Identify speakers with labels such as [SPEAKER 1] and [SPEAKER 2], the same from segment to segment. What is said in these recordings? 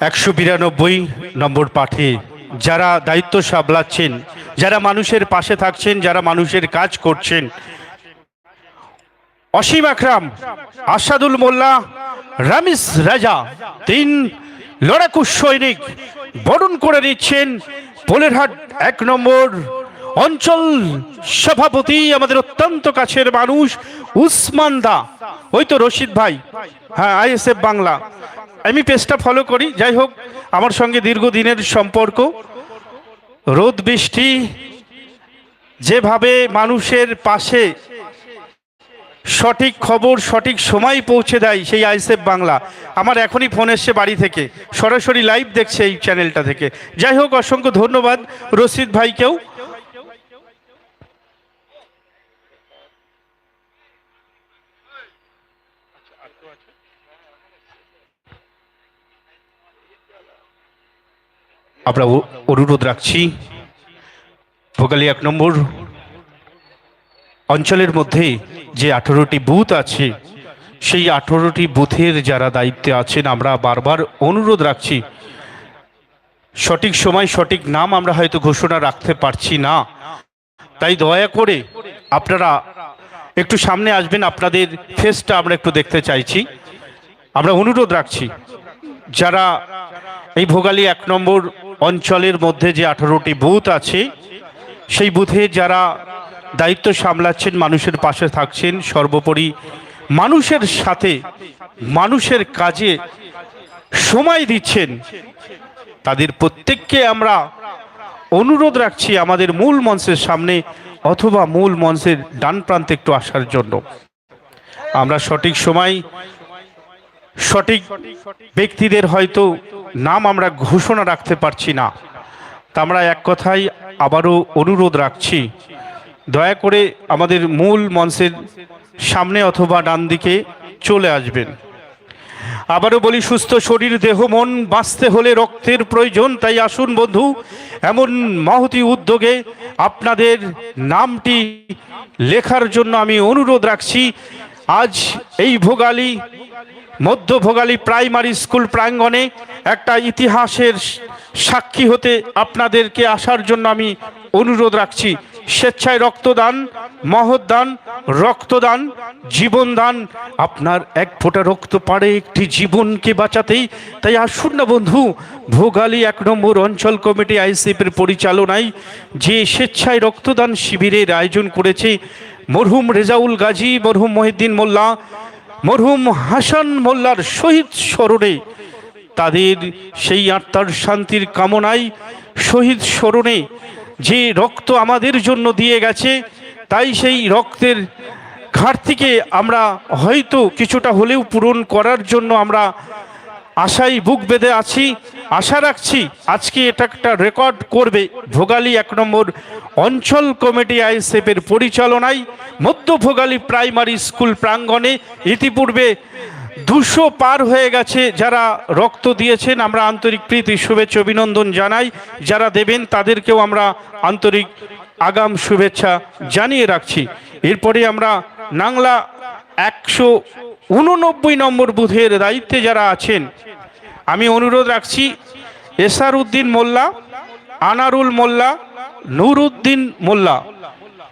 [SPEAKER 1] একশো বিরানব্বই নম্বর পাঠে। যারা দায়িত্ব সামলাচ্ছেন, যারা মানুষের পাশে থাকছেন, যারা মানুষের কাজ করছেন। অসীম আকরাম, আসাদুল মোল্লা রামিস রাজা, তিন লড়াকু সৈনিক বরণ করে নিচ্ছেন পোলেরহাট এক নম্বর অঞ্চল সভাপতি, আমাদের অত্যন্ত কাছের মানুষ উসমান দা। ওই তো রশিদ ভাই। হ্যাঁ আইএসএফ বাংলা। আমি পেজটা ফলো করি। যাই হোক, আমার সঙ্গে দীর্ঘদিনের সম্পর্ক। রোদ, বৃষ্টি, যেভাবে মানুষের পাশে সঠিক খবর, সঠিক সময় পৌঁছে দেয় সেই আইসেফ বাংলা। আমার এখনই ফোন এসছে বাড়ি থেকে। সরাসরি লাইভ দেখছে এই চ্যানেলটা থেকে। যাই হোক, অসংখ্য ধন্যবাদ রশিদ ভাইকেও। আমরা অনুরোধ রাখছি। ভোগালী এক নম্বর, অঞ্চলের মধ্যে যে আঠেরোটি বুথ আছে, সেই আঠেরোটি বুথের যারা দায়িত্বে আছেন, আমরা বারবার অনুরোধ রাখছি। সঠিক সময়, সঠিক নাম আমরা হয়তো ঘোষণা রাখতে পারছি না। তাই দয়া করে আপনারা একটু সামনে আসবেন, আপনাদের ফেসটা আমরা একটু দেখতে চাইছি। আমরা অনুরোধ রাখছি, যারা এই ভোগালী এক নম্বর অঞ্চলের মধ্যে যে আঠারোটি বুথ আছে, সেই বুথে যারা দায়িত্ব সামলাচ্ছেন, মানুষের পাশে থাকছেন, সর্বোপরি মানুষের সাথে মানুষের কাজে সময় দিচ্ছেন, তাদের প্রত্যেককে আমরা অনুরোধ রাখছি আমাদের মূল মঞ্চের সামনে অথবা মূল মঞ্চের ডান প্রান্তে একটু আসার জন্য। আমরা সঠিক সময় সঠিক ব্যক্তিদের হয়তো নাম আমরা ঘোষণা রাখতে পারছি না। তা আমরা এক কথাই আবারও অনুরোধ রাখছি। দয়া করে আমাদের মূল মঞ্চের সামনে অথবা ডান দিকে চলে আসবেন। আবারও বলি, সুস্থ শরীর, দেহ, মন, বাঁচতে হলে রক্তের প্রয়োজন। তাই আসুন বন্ধু, এমন মহতি উদ্যোগে আপনাদের নামটি লেখার জন্য আমি অনুরোধ রাখছি। আজ এই ভোগালী, মধ্য ভোগালী প্রাইমারি স্কুল প্রাঙ্গণে একটা ইতিহাসের সাক্ষী হতে আপনাদেরকে আসার জন্য আমি অনুরোধ রাখছি। স্বেচ্ছায় রক্তদান, মহৎদান, রক্তদান, জীবনদান। আপনার এক ফোঁটা রক্ত পারে একটি জীবনকে বাঁচাতেই। তাই আসুন না বন্ধু, ভোগালী এক নম্বর অঞ্চল কমিটি আইসিএফের পরিচালনায় যে স্বেচ্ছায় রক্তদান শিবিরের আয়োজন করেছে মরহুম রেজাউল গাজী, মরহুম মহিদ্দিন মোল্লা, মরহুম হাসান মোল্লার শহীদ স্মরণে। তাদের সেই আত্মার শান্তির কামনায় শহীদ স্মরণে যে রক্ত আমাদের জন্য দিয়ে গেছে, তাই সেই রক্তের ঘাটতিকে আমরা হয়তো কিছুটা হলেও পূরণ করার জন্য আমরা আশায় বুক বেঁধে আছি। আশা রাখছি আজকে এটা একটা রেকর্ড করবে ভোগালী এক নম্বর অঞ্চল কমিটি আইএসএফের পরিচালনায়। মধ্য ভোগালী প্রাইমারি স্কুল প্রাঙ্গণে ইতিপূর্বে দুশো পার হয়ে গেছে যারা রক্ত দিয়েছেন। আমরা আন্তরিক প্রীতি, শুভেচ্ছা, অভিনন্দন জানাই। যারা দেবেন, তাদেরকেও আমরা আন্তরিক আগাম শুভেচ্ছা জানিয়ে রাখছি। এরপরে আমরা নাংলা একশো উননব্বই নম্বর বুথের দায়িত্বে যারা আছেন, আমি অনুরোধ রাখছি এসার উদ্দিন মোল্লা, আনারুল মোল্লা, নুরুদ্দিন মোল্লা,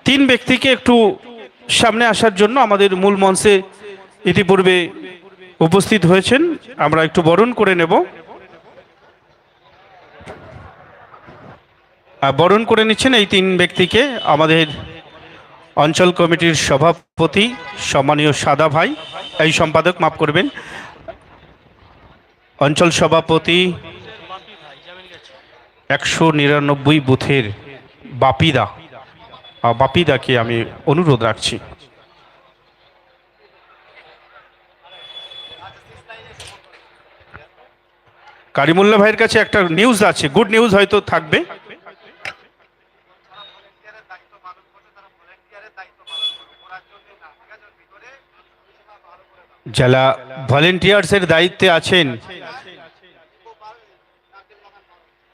[SPEAKER 1] তিন ব্যক্তিকে একটু সামনে আসার জন্য আমাদের মূল মঞ্চে ইতিপূর্বে উপস্থিত হয়েছেন, আমরা একটু বরণ করে নেব। বরণ করে নিচ্ছেন এই তিন ব্যক্তিকে, আমাদের অঞ্চল কমিটির সভাপতি, সম্মানীয় সাদা ভাই, এই সম্পাদক, মাফ করবেন। অঞ্চল সভাপতি একশো নিরানব্বই বুথের বাপিদা। বাপিদাকে আমি অনুরোধ রাখছি। কারিমুল্লা ভাইয়ের কাছে একটা নিউজ আছে গুড নিউজ হয়তো থাকবে। যারা ভলেন্টিয়ার্সের দায়িত্বে আছেন